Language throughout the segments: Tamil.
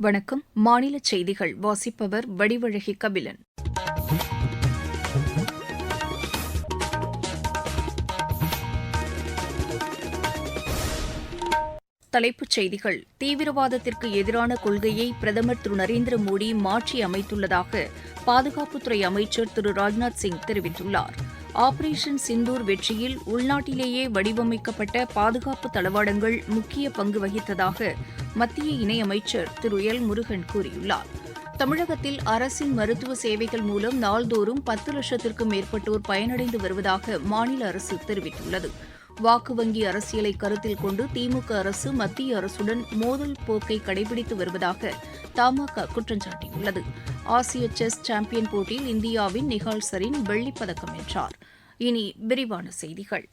வணக்கம். மாநில செய்திகள். வாசிப்பவர் வடிவழகி கபிலன். தலைப்புச் செய்திகள். தீவிரவாதத்திற்கு எதிரான கொள்கையை பிரதமர் திரு நரேந்திர மோடி மாற்றி அமைத்துள்ளதாக பாதுகாப்புத்துறை அமைச்சர் திரு ராஜ்நாத் சிங் தெரிவித்துள்ளார். ஆபரேஷன் சிந்தூர் வெற்றியில் உள்நாட்டிலேயே வடிவமைக்கப்பட்ட பாதுகாப்பு தளவாடங்கள் முக்கிய பங்கு வகித்ததாக மத்திய இணையமைச்சர் திரு எல். முருகன் கூறியுள்ளார். தமிழகத்தில் அரசின் மருத்துவ சேவைகள் மூலம் நாள்தோறும் பத்து லட்சத்திற்கும் மேற்பட்டோர் பயனடைந்து வருவதாக மாநில அரசு தெரிவித்துள்ளது. வாக்கு வங்கி அரசியலை கருத்தில் கொண்டு திமுக அரசு மத்திய அரசுடன் மோதல் போக்கை கடைபிடித்து வருவதாக தமாக குற்றம் சாட்டியுள்ளது. ஆசிய செஸ் சாம்பியன் போட்டியில் இந்தியாவின் நிகால் சரின் வெள்ளிப் பதக்கம் வென்றார். இனி விரிவான செய்திகள்.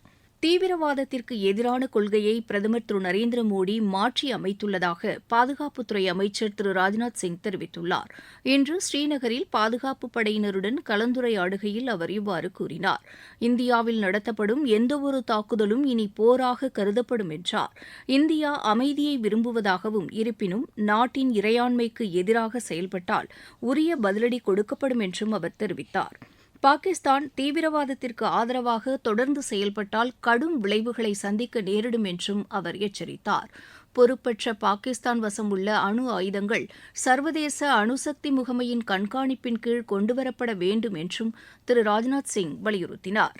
தீவிரவாதத்திற்கு எதிரான கொள்கையை பிரதமர் திரு நரேந்திர மோடி மாற்றி அமைத்துள்ளதாக பாதுகாப்புத்துறை அமைச்சர் திரு ராஜ்நாத் சிங் தெரிவித்துள்ளார். இன்று ஸ்ரீநகரில் பாதுகாப்பு படையினருடன் கலந்துரையாடுகையில் அவர் இவ்வாறு கூறினார். இந்தியாவில் நடத்தப்படும் எந்தவொரு தாக்குதலும் இனி போராக கருதப்படும் என்றார். இந்தியா அமைதியை விரும்புவதாகவும் இருப்பினும் நாட்டின் இறையாண்மைக்கு எதிராக செயல்பட்டால் உரிய பதிலடி கொடுக்கப்படும் என்றும் அவர் தெரிவித்தார். பாகிஸ்தான் தீவிரவாதத்திற்கு ஆதரவாக தொடர்ந்து செயல்பட்டால் கடும் விளைவுகளை சந்திக்க நேரிடும் என்றும் அவர் எச்சரித்தார். பொறுப்பற்ற பாகிஸ்தான் வசம் உள்ள அணு ஆயுதங்கள் சர்வதேச அணுசக்தி முகமையின் கண்காணிப்பின் கீழ் கொண்டுவரப்பட வேண்டும் என்றும் திரு ராஜ்நாத் சிங் வலியுறுத்தினார்.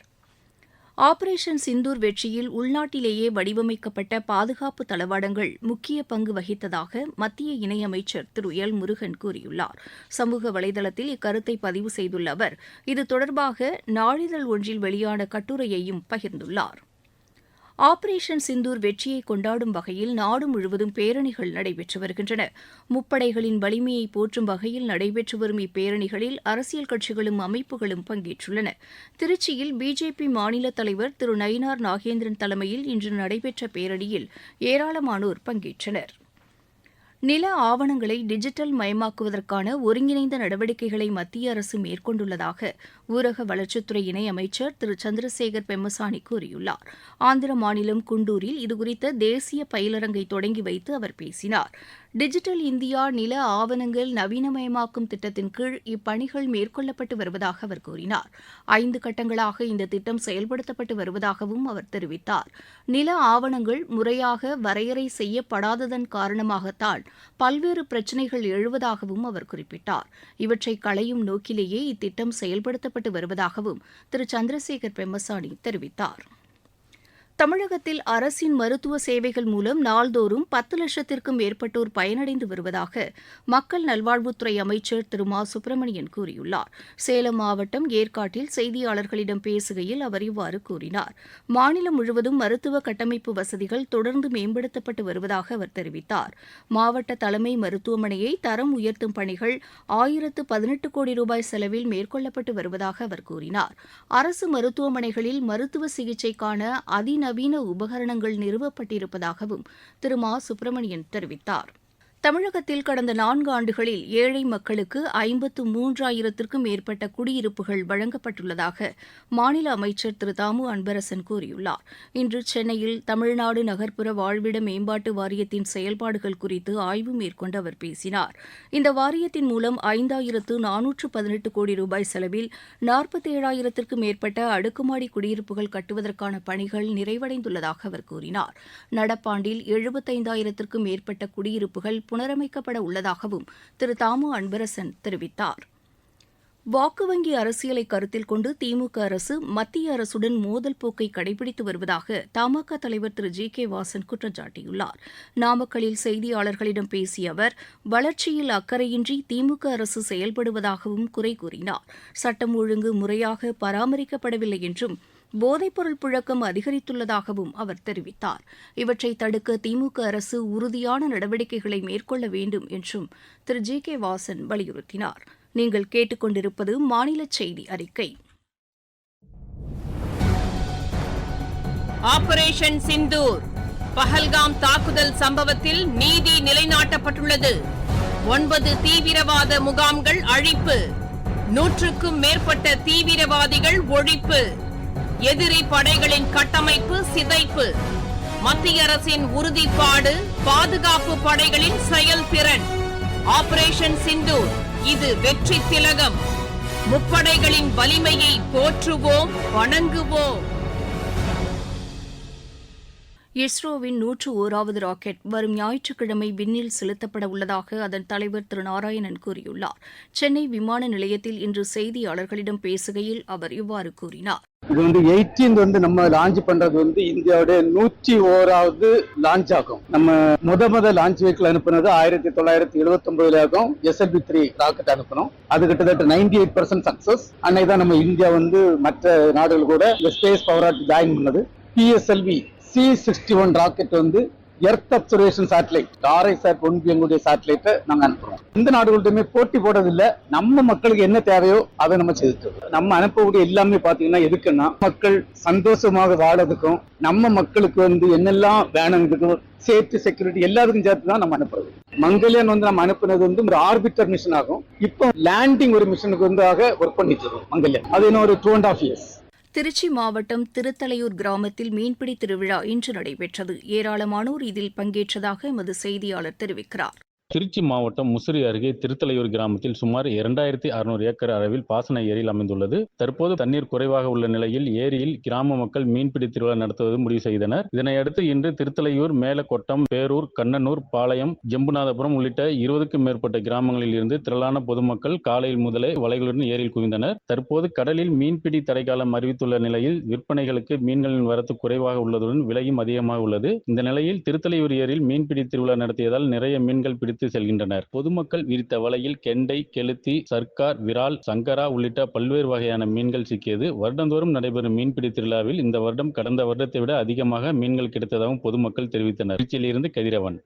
ஆபரேஷன் சிந்தூர் வெற்றியில் உள்நாட்டிலேயே வடிவமைக்கப்பட்ட பாதுகாப்பு தளவாடங்கள் முக்கிய பங்கு வகித்ததாக மத்திய இணையமைச்சர் திரு எல் முருகன் கூறியுள்ளார். சமூக வலைதளத்தில் இக்கருத்தை பதிவு செய்துள்ள அவர் இது தொடர்பாக நாளிதழ் ஒன்றில் வெளியான கட்டுரையையும் பகிர்ந்துள்ளார். ஆபரேஷன் சிந்தூர் வெற்றியை கொண்டாடும் வகையில் நாடு முழுவதும் பேரணிகள் நடைபெற்று வருகின்றன. முப்படைகளின் வலிமையை போற்றும் வகையில் நடைபெற்று வரும் இப்பேரணிகளில் அரசியல் கட்சிகளும் அமைப்புகளும் பங்கேற்றுள்ளன. திருச்சியில் பிஜேபி மாநில தலைவர் திரு நயினார் நாகேந்திரன் தலைமையில் இன்று நடைபெற்ற பேரணியில் ஏராளமானோர் பங்கேற்றனா் நில ஆவணங்களை டிஜிட்டல் மயமாக்குவதற்கான ஒருங்கிணைந்த நடவடிக்கைகளை மத்திய அரசு மேற்கொண்டுள்ளதாக ஊரக வளர்ச்சித்துறை இணையமைச்சர் திரு. சந்திரசேகர் பெம்மசானி கூறியுள்ளார். ஆந்திர மாநிலம் குண்டூரில் இதுகுறித்த தேசிய பயிலரங்கை தொடங்கி வைத்து அவர் பேசினார். டிஜிட்டல் இந்தியா நில ஆவணங்கள் நவீனமயமாக்கும் திட்டத்தின் கீழ் இப்பணிகள் மேற்கொள்ளப்பட்டு வருவதாக அவர் கூறினார். ஐந்து கட்டங்களாக இந்த திட்டம் செயல்படுத்தப்பட்டு வருவதாகவும் அவர் தெரிவித்தார். நில ஆவணங்கள் முறையாக வரையறை செய்யப்படாததன் காரணமாகத்தான் பல்வேறு பிரச்சினைகள் எழுவதாகவும் அவர் குறிப்பிட்டார். இவற்றை களையும் நோக்கிலேயே இத்திட்டம் செயல்படுத்தப்பட்டு வருவதாகவும் திரு. சந்திரசேகர் பெம்மசாணி தெரிவித்தார். தமிழகத்தில் அரசின் மருத்துவ சேவைகள் மூலம் நாள்தோறும் பத்து லட்சத்திற்கும் மேற்பட்டோர் பயனடைந்து வருவதாக மக்கள் நல்வாழ்வுத்துறை அமைச்சர் திரு மா. சுப்பிரமணியன் கூறியுள்ளார். சேலம் மாவட்டம் ஏற்காட்டில் செய்தியாளர்களிடம் பேசுகையில் அவர் இவ்வாறு கூறினார். மாநிலம் முழுவதும் மருத்துவ கட்டமைப்பு வசதிகள் தொடர்ந்து மேம்படுத்தப்பட்டு வருவதாக அவர் தெரிவித்தார். மாவட்ட தலைமை மருத்துவமனையை தரம் உயர்த்தும் பணிகள் ஆயிரத்து பதினெட்டு கோடி ரூபாய் செலவில் மேற்கொள்ளப்பட்டு வருவதாக அவர் கூறினார். அரசு மருத்துவமனைகளில் மருத்துவ சிகிச்சைக்கான அதிநவீன உபகரணங்கள் நிறுவப்பட்டிருப்பதாகவும் திரு மா சுப்பிரமணியன் தெரிவித்தார். தமிழகத்தில் கடந்த நான்கு ஆண்டுகளில் ஏழை மக்களுக்கு ஐம்பத்து மூன்றாயிரத்திற்கும் மேற்பட்ட குடியிருப்புகள் வழங்கப்பட்டுள்ளதாக மாநில அமைச்சர் திரு தாமு அன்பரசன் கூறியுள்ளார். இன்று சென்னையில் தமிழ்நாடு நகர்ப்புற வாழ்விட மேம்பாட்டு வாரியத்தின் செயல்பாடுகள் குறித்து ஆய்வு மேற்கொண்டு அவர் பேசினார். இந்த வாரியத்தின் மூலம் ஐந்தாயிரத்து நானூற்று பதினெட்டு கோடி ரூபாய் செலவில் நாற்பத்தி ஏழாயிரத்திற்கும் மேற்பட்ட அடுக்குமாடி குடியிருப்புகள் கட்டுவதற்கான பணிகள் நிறைவடைந்துள்ளதாக அவர் கூறினார். நடப்பாண்டில் எழுபத்தைந்தாயிரத்திற்கும் மேற்பட்ட குடியிருப்புகள் புனரமைக்கப்பட உள்ளதாகவும் திரு தாமு அன்பரசன் தெரிவித்தார். வாக்கு வங்கி அரசியலை கருத்தில் கொண்டு திமுக அரசு மத்திய அரசுடன் மோதல் போக்கை கடைபிடித்து வருவதாக தமாக தலைவர் திரு ஜி கே வாசன் குற்றம் சாட்டியுள்ளார் நாமக்கல்லில் செய்தியாளர்களிடம் பேசிய அவர் வளர்ச்சியில் அக்கறையின்றி திமுக அரசு செயல்படுவதாகவும் குறை கூறினார். சட்டம் ஒழுங்கு முறையாக பராமரிக்கப்படவில்லை என்றும் போதைப்பொருள் புழக்கம் அதிகரித்துள்ளதாகவும் அவர் தெரிவித்தார். இவற்றை தடுக்க திமுக அரசு உறுதியான நடவடிக்கைகளை மேற்கொள்ள வேண்டும் என்றும் திரு. ஜி. கே. வாசன் வலியுறுத்தினார். நீங்கள் கேட்டுக்கொண்டிருப்பது மாநில செய்தி அறிக்கை. ஆபரேஷன் சிந்தூர். பஹல்காம் தாக்குதல் சம்பவத்தில் நீதி நிலைநாட்டப்பட்டுள்ளது. ஒன்பது தீவிரவாத முகாம்கள் அழிப்பு. நூற்றுக்கும் மேற்பட்ட தீவிரவாதிகள் ஒழிப்பு. எதிரி படைகளின் கட்டமைப்பு சிதைப்பு. மத்திய அரசின் உறுதிப்பாடு பாதுகாப்பு படைகளின் செயல்திறன். ஆபரேஷன் சிந்தூர் இது வெற்றி திலகம். முப்படைகளின் வலிமையை போற்றுவோம் வணங்குவோம். இஸ்ரோவின் நூற்று ஓராவது ராக்கெட் வரும் ஞாயிற்றுக்கிழமை விண்ணில் செலுத்தப்பட உள்ளதாக அதன் தலைவர் திரு. நாராயணன் கூறியுள்ளார். சென்னை விமான நிலையத்தில் இன்று செய்தியாளர்களிடம் பேசுகையில் அவர் இவ்வாறு கூறினார். இது வந்து 18 வந்து நம்ம லான்ச் பண்றது வந்து இந்தியாவுடைய நூற்றி ஓராவது லான்ச் ஆகும். நம்ம முத முத லான்ச் வெஹிக்கிள் அனுப்புனது ஆயிரத்தி தொள்ளாயிரத்தி எழுபத்தி ஒன்பதுல ஆகும் எஸ்எல்பி த்ரீ ராக்கெட் அனுப்பணும் அது கிட்டத்தட்ட நைன்டி எயிட் பர்சன்ட் சக்சஸ் அன்னைக்கு தான் நம்ம இந்தியா வந்து மற்ற நாடுகள் கூட இந்த ஸ்பேஸ் பவர் ஜாயின் பண்ணது. PSLV C sixty one rocket வந்து earth observation satellite RISAT one எங்களுடைய சேட்டலைட்டை நாங்கள் அனுப்புறோம். இந்த நாடுகள்கிட்டயுமே போட்டி போடுறதில்ல. நம்ம மக்களுக்கு என்ன தேவையோ அதை நம்ம செய்துட்டு நம்ம அனுப்பக்கூடிய எல்லாமே பார்த்தீங்கன்னா எதுக்குன்னா மக்கள் சந்தோஷமாக வாழறதுக்கும் நம்ம மக்களுக்கு வந்து என்னெல்லாம் வேணுங்கிறதுக்கும் சேஃப்டி செக்யூரிட்டி எல்லாத்துக்கும் சேர்த்து தான் நம்ம அனுப்புறது. மங்கல்யான் வந்து நம்ம அனுப்புனது வந்து ஒரு ஆர்பிட்டர் மிஷன் ஆகும். இப்போ லேண்டிங் ஒரு மிஷனுக்கு வந்து ஆக ஒர்க் பண்ணிட்டு இருக்கோம் மங்கல்யான். அது இன்னும் ஒரு two and half years Trichy மாவட்டம் திருத்தலையூர் கிராமத்தில் மீன்பிடி திருவிழா இன்று நடைபெற்றது. ஏராளமானோர் இதில் பங்கேற்றதாக எமது செய்தியாளர் தெரிவிக்கிறார். திருச்சி மாவட்டம் முசிறி அருகே திருத்தலையூர் கிராமத்தில் சுமார் இரண்டாயிரத்தி அறுநூறு ஏக்கர் அளவில் பாசன ஏரியில் அமைந்துள்ளது. தற்போது தண்ணீர் குறைவாக உள்ள நிலையில் ஏரியில் கிராம மக்கள் மீன்பிடி திருவிழா நடத்துவது முடிவு செய்தனர். இதனையடுத்து இன்று திருத்தலையூர் மேலக்கொட்டம் பேரூர் கண்ணனூர் பாளையம் ஜெம்புநாதபுரம் உள்ளிட்ட இருபதுக்கும் மேற்பட்ட கிராமங்களில் இருந்து திரளான பொதுமக்கள் காலையில் முதலே வலைகளுடன் ஏரியில் குவிந்தனர். தற்போது கடலில் மீன்பிடி தடைக்காலம் அறிவித்துள்ள நிலையில் விற்பனைகளுக்கு மீன்களின் வரத்து குறைவாக உள்ளதுடன் விலையும் அதிகமாக உள்ளது. இந்த நிலையில் திருத்தலையூர் ஏரியில் மீன்பிடி திருவிழா நடத்தியதால் நிறைய மீன்கள் பிடி எடுத்து செல்கின்றனர். பொதுமக்கள் விரித்த வலையில் கெண்டை கெளுத்தி சர்க்கார் விரால் சங்கரா உள்ளிட்ட பல்வேறு வகையான மீன்கள் சிக்கியது. வருடந்தோறும் நடைபெறும் மீன்பிடி திருவிழாவில் இந்த வருடம் கடந்த வருடத்தை விட அதிகமாக மீன்கள் கிடைத்ததாகவும் பொதுமக்கள் தெரிவித்தனர். திருச்சியிலிருந்து கதிரவன்.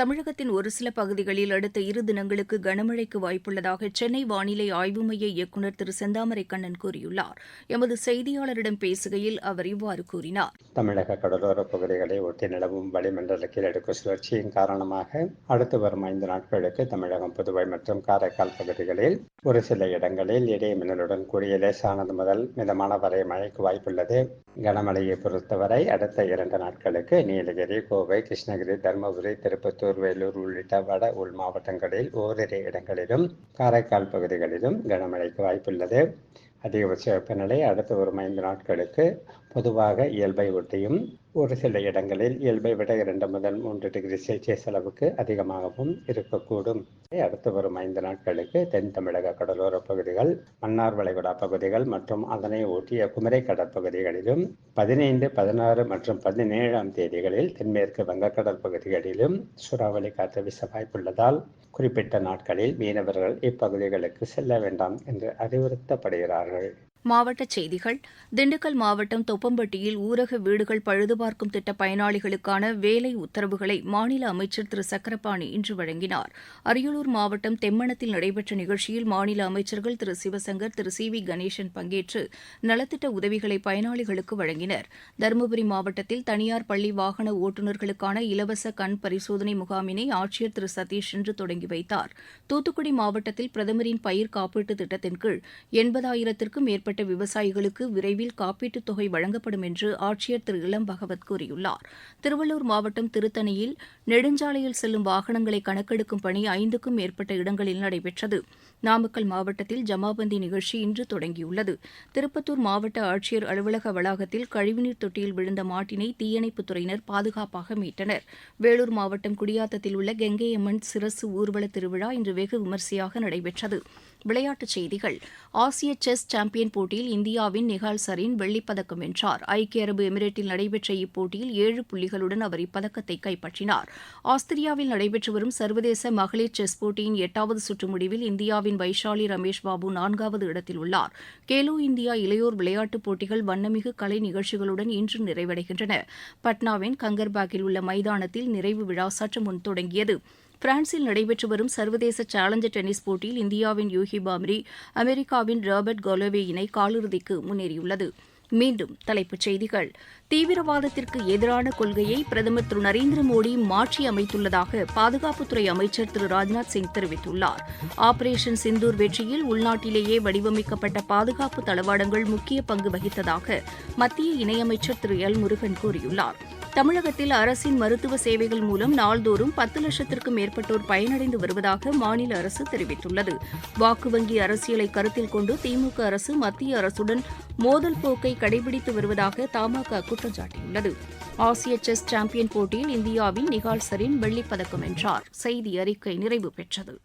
தமிழகத்தின் ஒரு சில பகுதிகளில் அடுத்த இரு தினங்களுக்கு கனமழைக்கு வாய்ப்புள்ளதாக சென்னை வானிலை ஆய்வு மைய இயக்குநர் திரு செந்தாமரை கண்ணன் கூறியுள்ளார். எமது செய்தியாளரிடம் பேசுகையில் அவர் இவ்வாறு கூறினார். தமிழக கடலோர பகுதிகளை ஒட்டி நிலவும் வளிமண்டல கீழடுக்கு சுழற்சியின் காரணமாக அடுத்து வரும் ஐந்து நாட்களுக்கு தமிழகம் புதுவை மற்றும் காரைக்கால் பகுதிகளில் ஒரு சில இடங்களில் இடையே மின்னலுடன் கூடிய லேசானது முதல் மிதமான வரை மழைக்கு வாய்ப்புள்ளது. கனமழையை பொறுத்தவரை அடுத்த இரண்டு நாட்களுக்கு நீலகிரி கோவை கிருஷ்ணகிரி தருமபுரி திருப்பத்தூர் வேலூர் உள்ளிட்ட வட உள் மாவட்டங்களில் ஓரிரு இடங்களிலும் காரைக்கால் பகுதிகளிலும் கனமழைக்கு வாய்ப்புள்ளது. அதிகபட்ச வெப்பநிலை அடுத்த ஒரு ஐந்து நாட்களுக்கு பொதுவாக இயல்பை ஒட்டியும் ஒரு சில இடங்களில் இயல்பை விட இரண்டு முதல் மூன்று டிகிரி செல்சியஸ் அளவுக்கு அதிகமாகவும் இருக்கக்கூடும். அடுத்து வரும் ஐந்து நாட்களுக்கு தென் தமிழக கடலோர பகுதிகள் மன்னார் வளைகுடா பகுதிகள் மற்றும் அதனை ஒட்டிய குமரை கடற்பகுதிகளிலும் பதினைந்து பதினாறு மற்றும் பதினேழாம் தேதிகளில் தென்மேற்கு வங்கக்கடல் பகுதிகளிலும் சூறாவளி காற்று வீச வாய்ப்புள்ளதால் குறிப்பிட்ட நாட்களில் மீனவர்கள் இப்பகுதிகளுக்கு செல்ல வேண்டாம் என்று அறிவுறுத்தப்படுகிறார்கள். மாவட்டச் செய்திகள். திண்டுக்கல் மாவட்டம் தொப்பம்பட்டியில் ஊரக வீடுகள் பழுதுபார்க்கும் திட்ட பயனாளிகளுக்கான வேலை உத்தரவுகளை மாநில அமைச்சர் திரு. சக்கரபாணி இன்று வழங்கினார். அரியலூர் மாவட்டம் தெம்மணத்தில் நடைபெற்ற நிகழ்ச்சியில் மாநில அமைச்சர்கள் திரு. சிவசங்கர் திரு. சி. வி. கணேசன் பங்கேற்று நலத்திட்ட உதவிகளை பயனாளிகளுக்கு வழங்கினர். தருமபுரி மாவட்டத்தில் தனியார் பள்ளி வாகன ஓட்டுநர்களுக்கான இலவச கண் பரிசோதனை முகாமினை ஆட்சியர் திரு. சதீஷ் இன்று தொடங்கி வைத்தார். தூத்துக்குடி மாவட்டத்தில் பிரதமரின் பயிர் காப்பீட்டு திட்டத்தின் கீழ் எண்பதாயிரத்திற்கும் மேற்பட்ட மேற்பட்ட விவசாயிகளுக்கு விரைவில் காப்பீட்டுத் தொகை வழங்கப்படும் என்று ஆட்சியர் திரு. இளம் பகவத் கூறியுள்ளார். திருவள்ளூர் மாவட்டம் திருத்தணியில் நெடுஞ்சாலையில் செல்லும் வாகனங்களை கணக்கெடுக்கும் பணி ஐந்துக்கும் மேற்பட்ட இடங்களில் நடைபெற்றது. நாமக்கல் மாவட்டத்தில் ஜமாபந்தி நிகழ்ச்சி இன்று தொடங்கியுள்ளது. திருப்பத்தூர் மாவட்ட ஆட்சியர் அலுவலக வளாகத்தில் கழிவுநீர் தொட்டியில் விழுந்த மாட்டினை தீயணைப்புத்துறையினர் பாதுகாப்பாக மீட்டனர். வேலூர் மாவட்டம் குடியாத்தத்தில் உள்ள கெங்கையம்மன் சிரசு ஊர்வல திருவிழா இன்று வெகு விமரிசையாக நடைபெற்றது. விளையாட்டுச் செய்திகள். ஆசிய செஸ் சாம்பியன் போட்டியில் இந்தியாவின் நிகால் சரீன் வெள்ளிப்பதக்கம் வென்றார். ஐக்கிய அரபு எமிரேட்டில் நடைபெற்ற இப்போட்டியில் ஏழு புள்ளிகளுடன் அவர் இப்பதக்கத்தை கைப்பற்றினார். ஆஸ்திரியாவில் நடைபெற்று வரும் சர்வதேச மகளிர் செஸ் போட்டியின் எட்டாவது சுற்று முடிவில் இந்தியாவின் வைஷாலி ரமேஷ் பாபு நான்காவது இடத்தில் உள்ளார். கேலோ இந்தியா இளையோர் விளையாட்டுப் போட்டிகள் வண்ணமிகு கலை நிகழ்ச்சிகளுடன் இன்று நிறைவடைகின்றன. பட்னாவின் கங்கர்பாக்கில் உள்ள மைதானத்தில் நிறைவு விழா சற்று முன் தொடங்கியது. பிரான்சில் நடைபெற்று வரும் சர்வதேச சேலஞ்சர் டென்னிஸ் போட்டியில் இந்தியாவின் யூகி பாம்ரி அமெரிக்காவின் ராபர்ட் கோலோவே இணை காலிறுதிக்கு முன்னேறியுள்ளது. மீண்டும் தலைப்புச் செய்திகள். தீவிரவாதத்திற்கு எதிரான கொள்கையை பிரதமர் திரு நரேந்திர மோடி மாற்றி அமைத்துள்ளதாக பாதுகாப்புத்துறை அமைச்சர் திரு ராஜ்நாத் சிங் தெரிவித்துள்ளார். ஆபரேஷன் சிந்தூர் வெற்றியில் உள்நாட்டிலேயே வடிவமைக்கப்பட்ட பாதுகாப்பு தளவாடங்கள் முக்கிய பங்கு வகித்ததாக மத்திய இணையமைச்சர் திரு எல் முருகன் கூறியுள்ளார். தமிழகத்தில் அரசின் மருத்துவ சேவைகள் மூலம் நாள்தோறும் பத்து லட்சத்திற்கும் மேற்பட்டோர் பயனடைந்து வருவதாக மாநில அரசு தெரிவித்துள்ளது. வாக்கு வங்கி அரசியலை கருத்தில் கொண்டு திமுக அரசு மத்திய அரசுடன் மோதல் போக்கை கடைபிடித்து வருவதாக தமாக குற்றம் சாட்டியுள்ளது. ஆசிய செஸ் சாம்பியன் போட்டியில் இந்தியாவின் நிகால் சரின் வெள்ளிப் பதக்கம் வென்றார். செய்தி அறிக்கை நிறைவு பெற்றது.